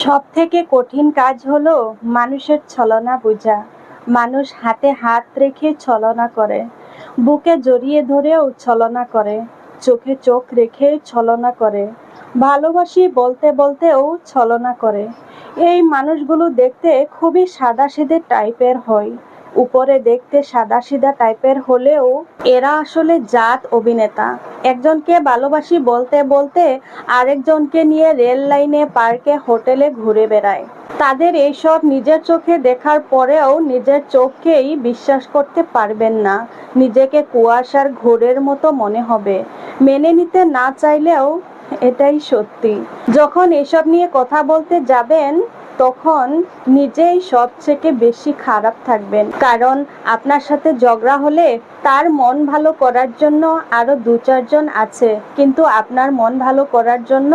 সব থেকে কঠিন কাজ হলো মানুষের ছলনা বোঝা। মানুষ হাতে হাত রেখে ছলনা করে। বুকে জড়িয়ে ধরেও ছলনা করে। চোখে চোখ রেখে ছলনা করে। ভালোবাসি বলতে বলতেও ছলনা করে। এই মানুষগুলো দেখতে খুবই সাদাসিধে টাইপের হয়। উপরে দেখতে সাদাসিধা টাইপের হলেও এরা আসলে জাত অভিনেতা। একজনকে ভালোবাসি বলতে বলতে আরেকজনকে নিয়ে রেল লাইনে, পার্কে, হোটেলে ঘুরে বেড়ায়। তাদের এইসব নিজের চোখে দেখার পরেও নিজের চোখকেই বিশ্বাস করতে পারবেন না। নিজেকে কুয়াশার ঘোরের মতো মনে হবে। মেনে নিতে না চাইলেও এটাই সত্যি। যখন এসব নিয়ে কথা বলতে যাবেন তখন নিজেই সব থেকে বেশি খারাপ থাকবেন। কারণ আপনার সাথে ঝগড়া হলে তার মন ভালো করার জন্য আরও দু চারজন আছে। কিন্তু আপনার মন ভালো করার জন্য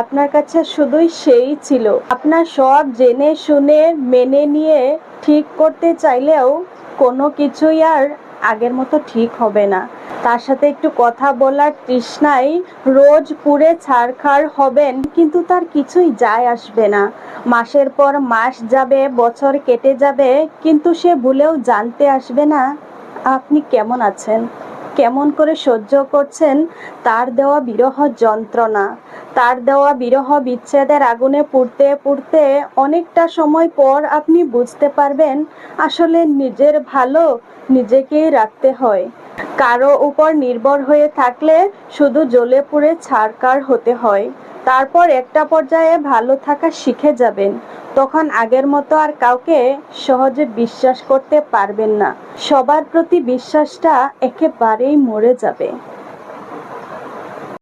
আপনার কাছে শুধুই সেই ছিল। আপনার সব জেনে শুনে মেনে নিয়ে ঠিক করতে চাইলেও কোনো কিছুই আর আগের মতো ঠিক হবে না। তার সাথে একটু কথা বলার তৃষ্ণাই রোজ পুরে ছাড়খাড় হবেন, কিন্তু তার কিছুই যায় আসবে না। মাসের পর মাস যাবে, বছর কেটে যাবে, কিন্তু সে ভুলেও জানতে আসবে না, আপনি কেমন আছেন? কেমন করে সহ্য করছেন? তার দেওয়া বিরহ যন্ত্রণা। তার দেওয়া বিরহ বিচ্ছেদের আগুনে পুড়তে পুড়তে অনেকটা সময় পর আপনি বুঝতে পারবেন, আসলে নিজের ভালো নিজেকেই রাখতে হয়। কারও উপর নির্ভর হয়ে থাকলে শুধু জ্বলে পুড়ে ছাড়কার হতে হয়। তারপর একটা পর্যায়ে ভালো থাকা শিখে যাবেন। তখন আগের মতো আর কাউকে সহজে বিশ্বাস করতে পারবেন না। সবার প্রতি বিশ্বাসটা একেবারেই মরে যাবে।